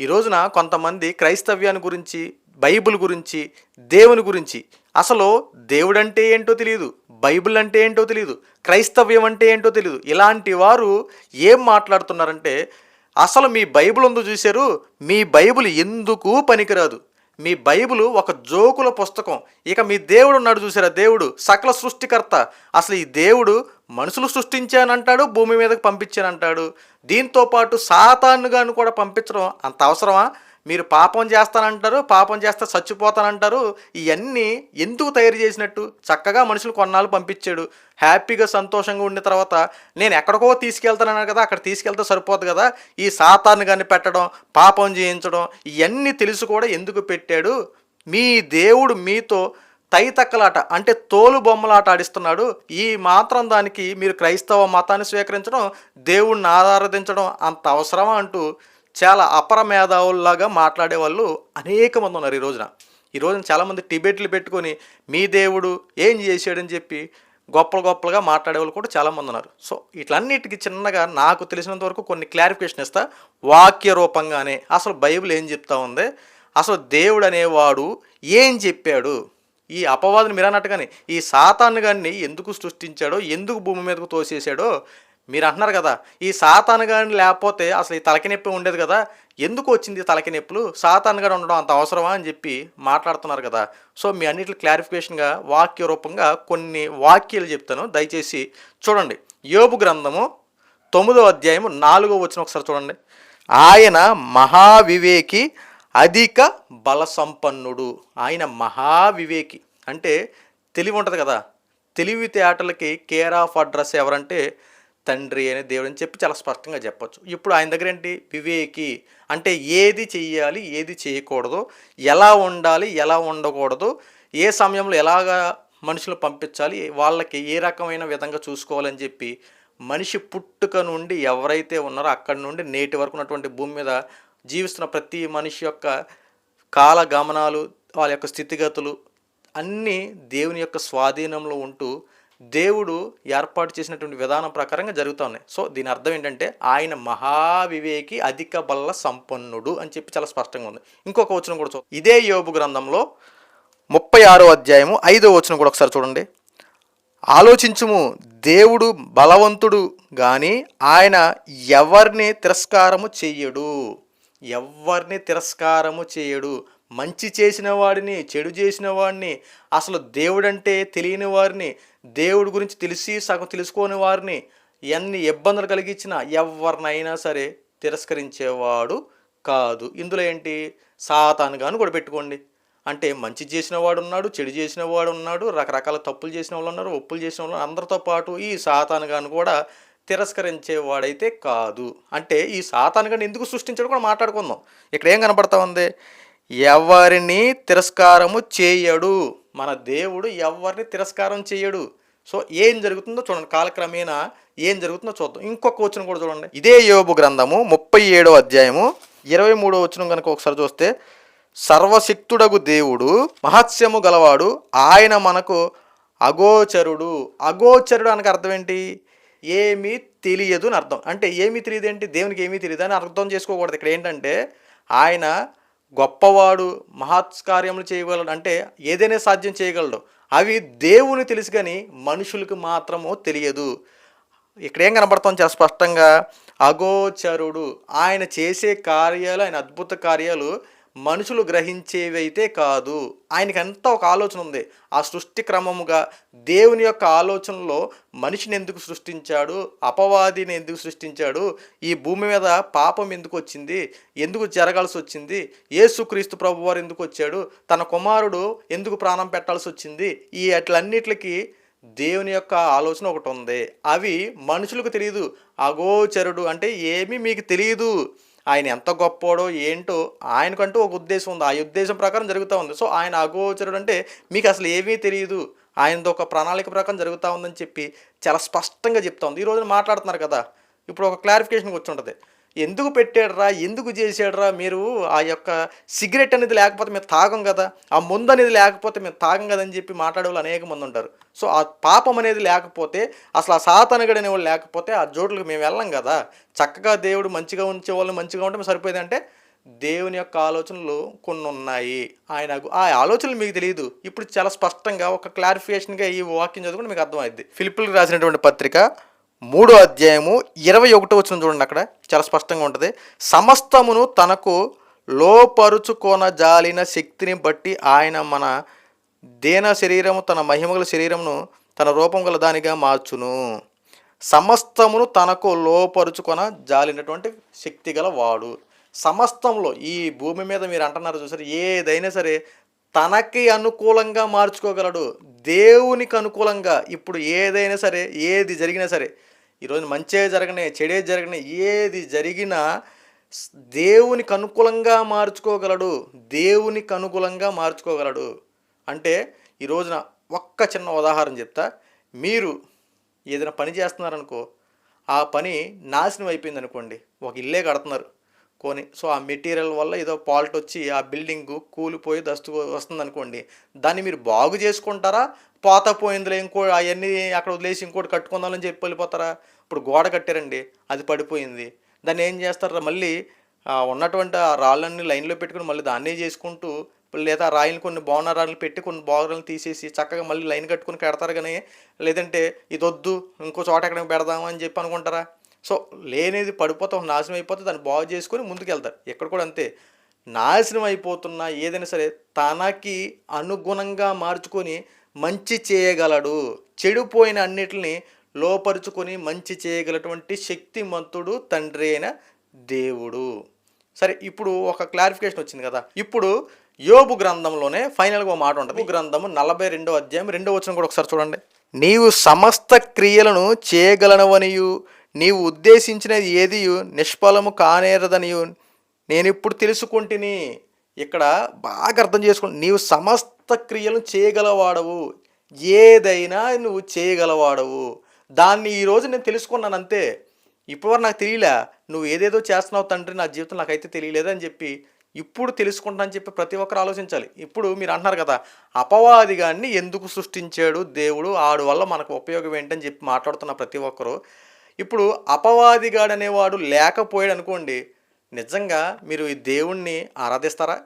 ఈ రోజున కొంతమంది క్రైస్తవ్యాన్ని గురించి బైబిల్ గురించి దేవుని గురించి అసలు దేవుడంటే ఏంటో తెలియదు బైబిల్ అంటే ఏంటో తెలియదు క్రైస్తవ్యం అంటే ఏంటో తెలియదు ఇలాంటి వారు ఏం మాట్లాడుతున్నారంటే అసలు మీ బైబిల్ ఉందో చూశారు మీ బైబిల్ ఎందుకు పనికిరాదు? మీ బైబిల్ ఒక జోకుల పుస్తకం. ఇక మీ దేవుడు ఉన్నాడు చూసారా? దేవుడు సకల సృష్టికర్త. అసలు ఈ దేవుడు మనుషులు సృష్టించానంటాడు భూమి మీదకి పంపించానంటాడు. దీంతో పాటు సాతానుగాను కూడా పంపించడం అంత అవసరమా? మీరు పాపం చేస్తానంటారు పాపం చేస్తే చచ్చిపోతానంటారు ఇవన్నీ ఎందుకు తయారు చేసినట్టు? చక్కగా మనుషులు కొన్నాళ్ళు పంపించాడు. హ్యాపీగా సంతోషంగా ఉండిన తర్వాత నేను ఎక్కడికో తీసుకెళ్తానన్నాను కదా అక్కడ తీసుకెళ్తే సరిపోదు కదా. ఈ సాతాన్ని కానీ పెట్టడం పాపం చేయించడం ఇవన్నీ తెలుసు కూడా ఎందుకు పెట్టాడు? మీ దేవుడు మీతో తైతక్కలాట అంటే తోలు బొమ్మలాట ఆడిస్తున్నాడు. ఈ మాత్రం దానికి మీరు క్రైస్తవ మతాన్ని స్వీకరించడం దేవుణ్ణి ఆరాధించడం అంత అవసరమా అంటూ చాలా అపర మేధావుల్లాగా మాట్లాడే వాళ్ళు అనేక మంది ఉన్నారు ఈ రోజున. ఈ రోజున చాలామంది టిబెట్లు పెట్టుకొని మీ దేవుడు ఏం చేశాడని చెప్పి గొప్పలు గొప్పలుగా మాట్లాడేవాళ్ళు కూడా చాలామంది ఉన్నారు. సో ఇట్లన్నిటికి చిన్నగా నాకు తెలిసినంత వరకు కొన్ని క్లారిఫికేషన్ ఇస్తా. వాక్య రూపంగానే అసలు బైబిల్ ఏం చెప్తా ఉంది? అసలు దేవుడు అనేవాడు ఏం చెప్పాడు? ఈ అపవాదిని మీరు అన్నట్టుగానే ఈ సాతాను గారిని ఎందుకు సృష్టించాడో ఎందుకు భూమి మీదకు తోసేసాడో మీరు అంటున్నారు కదా ఈ సాతాను లేకపోతే అసలు ఈ తలకి నొప్పి ఉండేది కదా ఎందుకు వచ్చింది తలకి నొప్పులు? సాతాను ఉండడం అంత అవసరమా అని చెప్పి మాట్లాడుతున్నారు కదా. సో మీ అన్నిటి క్లారిఫికేషన్గా వాక్య రూపంగా కొన్ని వాక్యాలు చెప్తాను. దయచేసి చూడండి. యోబు గ్రంథము తొమ్మిదో అధ్యాయం నాలుగో వచ్చిన ఒకసారి చూడండి. ఆయన మహావివేకి అధిక బలసంపన్నుడు. ఆయన మహావివేకి. అంటే తెలివి ఉంటుంది కదా. తెలివితేటలకి కేర్ ఆఫ్ అడ్రస్ ఎవరంటే తండ్రి అనే దేవుడు అని చెప్పి చాలా స్పష్టంగా చెప్పొచ్చు. ఇప్పుడు ఆయన దగ్గర ఏంటి? వివేకి. అంటే ఏది చేయాలి ఏది చేయకూడదు ఎలా ఉండాలి ఎలా ఉండకూడదు ఏ సమయంలో ఎలాగా మనుషులు పంపించాలి వాళ్ళకి ఏ రకమైన విధంగా చూసుకోవాలని చెప్పి మనిషి పుట్టుక నుండి ఎవరైతే ఉన్నారో అక్కడి నుండి నేటి వరకు ఉన్నటువంటి భూమి మీద జీవిస్తున్న ప్రతి మనిషి యొక్క కాల గమనాలు వాళ్ళ యొక్క స్థితిగతులు అన్నీ దేవుని యొక్క స్వాధీనంలో ఉంటూ దేవుడు ఏర్పాటు చేసినటువంటి విధానం ప్రకారంగా జరుగుతూ ఉన్నాయి. సో దీని అర్థం ఏంటంటే ఆయన మహావివేకి అధిక బల్ల సంపన్నుడు అని చెప్పి చాలా స్పష్టంగా ఉంది. ఇంకొక వచనం కూడా చూ ఇదే యోబు గ్రంథంలో ముప్పై ఆరో అధ్యాయము ఐదో వచనం కూడా ఒకసారి చూడండి. ఆలోచించుము దేవుడు బలవంతుడు కానీ ఆయన ఎవరిని తిరస్కారము చెయ్యడు ఎవరిని తిరస్కారము చేయడు. మంచి చేసిన వాడిని చెడు చేసిన వాడిని అసలు దేవుడంటే తెలియని వారిని దేవుడి గురించి తెలిసి సగం తెలుసుకోని వారిని ఎన్ని ఇబ్బందులు కలిగించినా ఎవరినైనా సరే తిరస్కరించేవాడు కాదు. ఇందులో ఏంటి? సాతానుగాను కూడా పెట్టుకోండి. అంటే మంచి చేసిన వాడు ఉన్నాడు చెడు చేసిన వాడు ఉన్నాడు రకరకాల తప్పులు చేసిన వాళ్ళు ఉన్నారు ఒప్పులు చేసిన వాళ్ళు అందరితో పాటు ఈ సాతానుగాను కూడా తిరస్కరించేవాడైతే కాదు. అంటే ఈ సాతానుగాని ఎందుకు సృష్టించాడు కూడా మాట్లాడుకుందాం. ఇక్కడ ఏం కనపడతా ఉంది? ఎవరిని తిరస్కారము చేయడు. మన దేవుడు ఎవరిని తిరస్కారం చేయడు. సో ఏం జరుగుతుందో చూడండి. కాలక్రమేణా ఏం జరుగుతుందో చూద్దాం. ఇంకొక వచనం కూడా చూడండి. ఇదే యోబు గ్రంథము ముప్పై ఏడో అధ్యాయము ఇరవై మూడో వచనం కనుక ఒకసారి చూస్తే సర్వశక్తుడగు దేవుడు మహత్స్యము గలవాడు ఆయన మనకు అగోచరుడు. అగోచరుడు అనకు అర్థం ఏంటి? ఏమీ తెలియదు అని అర్థం. అంటే ఏమీ తెలియదు ఏంటి? దేవునికి ఏమీ తెలియదు అని అర్థం చేసుకోకూడదు. ఇక్కడ ఏంటంటే ఆయన గొప్పవాడు మహత్కార్యములు చేయగలడు అంటే ఏదైనా సాధ్యం చేయగలడు. అవి దేవుని తెలుసు కానీ మనుషులకు మాత్రము తెలియదు. ఇక్కడ ఏం కనబడతాం చాలా స్పష్టంగా అగోచరుడు. ఆయన చేసే కార్యాలు ఆయన అద్భుత కార్యాలు మనుషులు గ్రహించేవైతే కాదు. ఆయనకి అంతా ఒక ఆలోచన ఉంది. ఆ సృష్టి క్రమముగా దేవుని యొక్క ఆలోచనలో మనిషిని ఎందుకు సృష్టించాడు? అపవాదిని ఎందుకు సృష్టించాడు? ఈ భూమి మీద పాపం ఎందుకు వచ్చింది? ఎందుకు జరగాల్సి వచ్చింది? యేసుక్రీస్తు ప్రభు వారు ఎందుకు వచ్చాడు? తన కుమారుడు ఎందుకు ప్రాణం పెట్టాల్సి వచ్చింది? ఈ అట్లన్నిటికి దేవుని యొక్క ఆలోచన ఒకటి ఉంది. అవి మనుషులకు తెలియదు అగోచరుడు అంటే ఏమీ మీకు తెలియదు ఆయన ఎంత గొప్పోడో ఏంటో ఆయనకంటూ ఒక ఉద్దేశం ఉంది. ఆ ఉద్దేశం ప్రకారం జరుగుతూ ఉంది. సో ఆయన అగోచరుడు అంటే మీకు అసలు ఏమీ తెలియదు ఆయనతో ఒక ప్రణాళిక ప్రకారం జరుగుతూ ఉందని చెప్పి చాలా స్పష్టంగా చెప్తా ఉంది. ఈ రోజున మాట్లాడుతున్నారు కదా. ఇప్పుడు ఒక క్లారిఫికేషన్ వచ్చి ఉంటుంది. ఎందుకు పెట్టాడురా? ఎందుకు చేశాడురా? మీరు ఆ యొక్క సిగరెట్ అనేది లేకపోతే మేము తాగం కదా. ఆ ముందు అనేది లేకపోతే మేము తాగం కదా అని చెప్పి మాట్లాడే వాళ్ళు అనేక మంది ఉంటారు. సో ఆ పాపం అనేది లేకపోతే అసలు ఆ సాతనగడు అనేవాళ్ళు లేకపోతే ఆ జోట్లకు మేము వెళ్ళం కదా. చక్కగా దేవుడు మంచిగా ఉంచే వాళ్ళు మంచిగా ఉంటే సరిపోయేది అంటే దేవుని యొక్క ఆలోచనలు కొన్ని ఉన్నాయి. ఆయన ఆ ఆలోచనలు మీకు తెలియదు. ఇప్పుడు చాలా స్పష్టంగా ఒక క్లారిఫికేషన్గా ఈ వాక్యం చదువుకుంటే మీకు అర్థమైంది ఫిలిపిల్కి రాసినటువంటి పత్రిక మూడో అధ్యాయము ఇరవై ఒకటో వచ్చిన చూడండి అక్కడ. చాలా స్పష్టంగా ఉంటుంది. సమస్తమును తనకు లోపరుచుకొన జాలిన శక్తిని బట్టి ఆయన మన దేన శరీరము తన మహిమగల శరీరమును తన రూపం గల దానిగా మార్చును. సమస్తమును తనకు లోపరుచుకొన జాలినటువంటి శక్తి గల వాడు. సమస్తంలో ఈ భూమి మీద మీరు అంటున్నారు చూసారు ఏదైనా సరే తనకి అనుకూలంగా మార్చుకోగలడు దేవునికి అనుకూలంగా ఇప్పుడు ఏదైనా సరే ఏది జరిగినా సరే ఈరోజు మంచే జరగనే చెడే జరగనే ఏది జరిగినా దేవునికి అనుకూలంగా మార్చుకోగలడు దేవునికి అనుకూలంగా మార్చుకోగలడు. అంటే ఈ రోజున ఒక్క చిన్న ఉదాహరణ చెప్తా. మీరు ఏదైనా పని చేస్తున్నారనుకో ఆ పని నాశనం అయిపోయింది అనుకోండి ఒక ఇల్లే కడుతున్నారు. కొని సో ఆ మెటీరియల్ వల్ల ఏదో ఫాల్ట్ వచ్చి ఆ బిల్డింగ్ కూలిపోయి దస్తు వస్తుంది అనుకోండి దాన్ని మీరు బాగు చేసుకుంటారా? పోత పోయిందిలే ఇంకో అవన్నీ అక్కడ వదిలేసి ఇంకోటి కట్టుకుందామని చెప్పి వెళ్ళిపోతారా? ఇప్పుడు గోడ కట్టారండి అది పడిపోయింది. దాన్ని ఏం చేస్తారా? మళ్ళీ ఉన్నటువంటి ఆ రాళ్ళన్ని లైన్లో పెట్టుకుని మళ్ళీ దాన్నే చేసుకుంటూ లేదా రాయిని కొన్ని బోనర్ రాళ్ళు పెట్టి కొన్ని బోనర్లను తీసేసి చక్కగా మళ్ళీ లైన్ కట్టుకుని కడతారు కానీ లేదంటే ఇది వద్దు ఇంకో చోట ఎక్కడికి పెడదాం అని చెప్పి అనుకుంటారా? సో లేనిది పడిపోతాం నాశనం అయిపోతే దాన్ని బాగు చేసుకొని ముందుకెళ్తారు. ఇక్కడ కూడా అంతే. నాశనం అయిపోతున్న ఏదైనా సరే తనకి అనుగుణంగా మార్చుకొని మంచి చేయగలడు. చెడిపోయిన అన్నిటిని లోపరుచుకొని మంచి చేయగలటువంటి శక్తిమంతుడు తండ్రి అయిన దేవుడు. సరే ఇప్పుడు ఒక క్లారిఫికేషన్ వచ్చింది కదా. ఇప్పుడు యోబు గ్రంథంలోనే ఫైనల్గా మాట ఉంటుంది. గ్రంథము నలభై రెండో అధ్యాయం రెండో వచ్చిన కూడా ఒకసారి చూడండి. నీవు సమస్త క్రియలను చేయగలనవనియు నీవు ఉద్దేశించినది ఏది నిష్ఫలము కానేరదని నేను ఇప్పుడు తెలుసుకుంటుని. ఇక్కడ బాగా అర్థం చేసుకోండి నీవు సమస్త క్రియలను చేయగలవాడవు. ఏదైనా నువ్వు చేయగలవాడవు. దాన్ని ఈరోజు నేను తెలుసుకున్నాను అంతే. ఇప్పటివరకు నాకు తెలియలే. నువ్వు ఏదేదో చేస్తున్నావు తండ్రి నా జీవితం నాకైతే తెలియలేదు అని చెప్పి. ఇప్పుడు తెలుసుకుంటా అని చెప్పి ప్రతి ఒక్కరు ఆలోచించాలి. ఇప్పుడు మీరు అంటున్నారు కదా అపవాదిగాన్ని ఎందుకు సృష్టించాడు దేవుడు? ఆడు వల్ల మనకు ఉపయోగం ఏంటని చెప్పి మాట్లాడుతున్న ప్రతి ఒక్కరు. ఇప్పుడు అపవాదిగాడనేవాడు లేకపోయాడు అనుకోండి నిజంగా మీరు ఈ దేవుణ్ణి ఆరాధిస్తారా?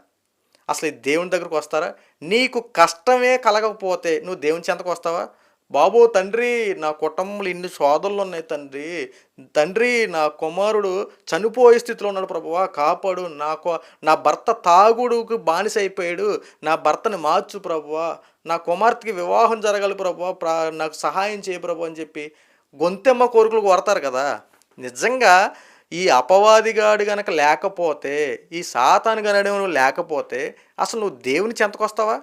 అసలు ఈ దేవుని దగ్గరకు వస్తారా? నీకు కష్టమే కలగకపోతే నువ్వు దేవుని చెంతకు వస్తావా? బాబు తండ్రి నా కుటుంబంలో ఇన్ని సోదరులు ఉన్నాయి తండ్రి. తండ్రి నా కుమారుడు చనిపోయే స్థితిలో ఉన్నాడు ప్రభువా కాపాడు. నాకు నా భర్త తాగుడుకు బానిస అయిపోయాడు. నా భర్తని మార్చు ప్రభువా. నా కుమార్తెకి వివాహం జరగాలి ప్రభువా. నాకు సహాయం చేయ ప్రభు అని చెప్పి గొంతెమ్మ కోరికలు కోరతారు కదా. నిజంగా ఈ అపవాదిగాడు గనక లేకపోతే ఈ సాతాను గనడం లేకపోతే అసలు నువ్వు దేవుని చెంతకొస్తావా?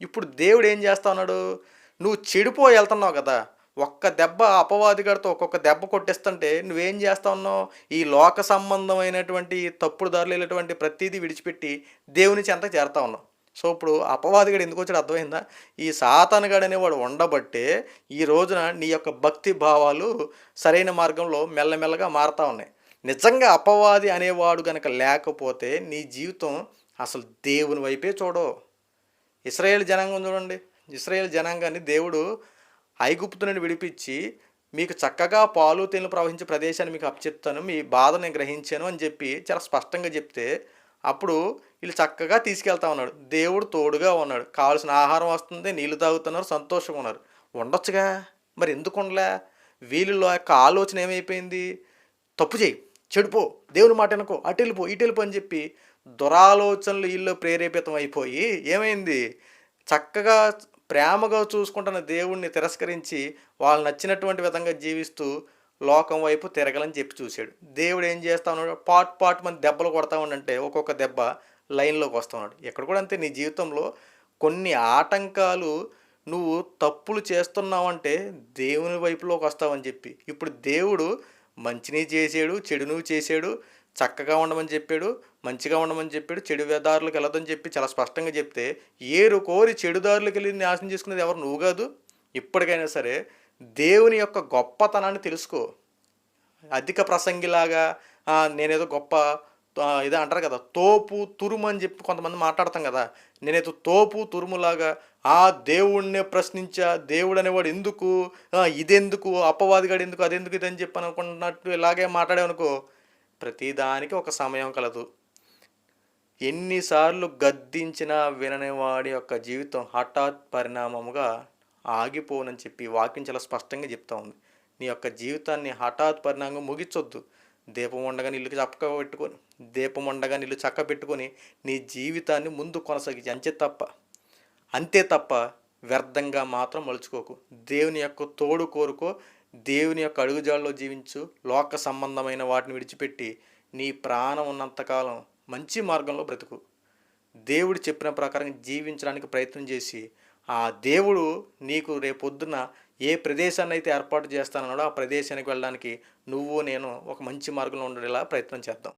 ఇప్పుడు దేవుడు ఏం చేస్తా ఉన్నాడు? నువ్వు చెడిపో వెళ్తున్నావు కదా. ఒక్క దెబ్బ అపవాదిగాడితో ఒక్కొక్క దెబ్బ కొట్టిస్తుంటే నువ్వేం చేస్తా ఉన్నావు? ఈ లోక సంబంధమైనటువంటి తప్పుడు దారులు వెళ్ళేటువంటి ప్రతిదీ విడిచిపెట్టి దేవుని చెంత చేరుతా ఉన్నావు. సో ఇప్పుడు అపవాదిగాడు ఎందుకు వచ్చాడు అర్థమైందా? ఈ సాతానుగాడు అనేవాడు ఉండబట్టే ఈ రోజున నీ యొక్క భక్తి భావాలు సరైన మార్గంలో మెల్లమెల్లగా మారుతూ ఉన్నాయి. నిజంగా అపవాది అనేవాడు కనుక లేకపోతే నీ జీవితం అసలు దేవుని వైపే చూడవు. ఇస్రాయేల్ జనాంగం చూడండి. ఇస్రాయేల్ జనాంగాన్ని దేవుడు ఐగుప్తు నుండి విడిపించి మీకు చక్కగా పాలు తేనెలు ప్రవహించే ప్రదేశాన్ని మీకు అప్పచెప్తాను మీ బాధ నేను గ్రహించాను అని చెప్పి చాలా స్పష్టంగా చెప్తే అప్పుడు వీళ్ళు చక్కగా తీసుకెళ్తా ఉన్నాడు. దేవుడు తోడుగా ఉన్నాడు. కావాల్సిన ఆహారం వస్తుంది నీళ్ళు తాగుతున్నారు సంతోషంగా ఉన్నారు. ఉండొచ్చుగా. మరి ఎందుకు ఉండలే? వీళ్ళలో యొక్క ఆలోచన ఏమైపోయింది? తప్పు చేయి. చెడిపో. దేవుని మాట అనుకో అటు వెళ్ళిపో ఇటు వెళ్ళిపో అని చెప్పి దురాలోచనలు వీళ్ళు ప్రేరేపితం అయిపోయి ఏమైంది? చక్కగా ప్రేమగా చూసుకుంటున్న దేవుణ్ణి తిరస్కరించి వాళ్ళు నచ్చినటువంటి విధంగా జీవిస్తూ లోకం వైపు తిరగలని చెప్పి చూశాడు. దేవుడు ఏం చేస్తా ఉన్నాడు? పాట్ పాట్ మంది దెబ్బలు కొడతా ఉండంటే ఒక్కొక్క దెబ్బ లైన్లోకి వస్తూ ఉన్నాడు. ఇక్కడ కూడా అంతే నీ జీవితంలో కొన్ని ఆటంకాలు నువ్వు తప్పులు చేస్తున్నావంటే దేవుని వైపులోకి వస్తావని చెప్పి. ఇప్పుడు దేవుడు మంచిని చేసాడు చెడును చేసాడు చక్కగా ఉండమని చెప్పాడు మంచిగా ఉండమని చెప్పాడు చెడు దారులకు వెళ్ళదని చెప్పి చాలా స్పష్టంగా చెప్తే ఏరు కోరి చెడు దారులకు వెళ్ళి నాశనం చేసుకునేది ఎవరు? నువ్వు కాదు. ఇప్పటికైనా సరే దేవుని యొక్క గొప్పతనాన్ని తెలుసుకో. అధిక ప్రసంగిలాగా నేనేదో గొప్ప ఇదే అంటారు కదా తోపు తురుము అని చెప్పి కొంతమంది మాట్లాడతాం కదా. నేనేదో తోపు తురుములాగా ఆ దేవుణ్ణే ప్రశ్నించా దేవుడు అనేవాడు ఎందుకు ఇదెందుకు అపవాదిగాడు ఎందుకు అదెందుకు ఇదని చెప్పి అనుకున్నట్టు ఇలాగే మాట్లాడామనుకో ప్రతిదానికి ఒక సమయం కలదు. ఎన్నిసార్లు గద్దించినా వినని వాడి యొక్క జీవితం హఠాత్ పరిణామముగా ఆగిపోవునని చెప్పి వాక్యం చాలా స్పష్టంగా చెప్తా ఉంది. నీ యొక్క జీవితాన్ని హఠాత్ పరిణామం ముగించొద్దు. దీపం ఉండగా నీళ్ళు చక్క పెట్టుకొని దీపం ఉండగా నీళ్ళు చక్క పెట్టుకొని నీ జీవితాన్ని ముందు కొనసాగించి. అంతే తప్ప అంతే తప్ప వ్యర్థంగా మాత్రం మలుచుకోకు. దేవుని యొక్క తోడు కోరుకో దేవుని యొక్క అడుగుజాడలో జీవించు. లోక సంబంధమైన వాటిని విడిచిపెట్టి నీ ప్రాణం ఉన్నంతకాలం మంచి మార్గంలో బ్రతుకు. దేవుడు చెప్పిన ప్రకారం జీవించడానికి ప్రయత్నం చేసి ఆ దేవుడు నీకు రేపొద్దున ఏ ప్రదేశాన్ని అయితే ఏర్పాటు చేస్తానన్నాడో ఆ ప్రదేశానికి వెళ్ళడానికి నువ్వు నేను ఒక మంచి మార్గంలో ఉండేలా ప్రయత్నం చేద్దాం.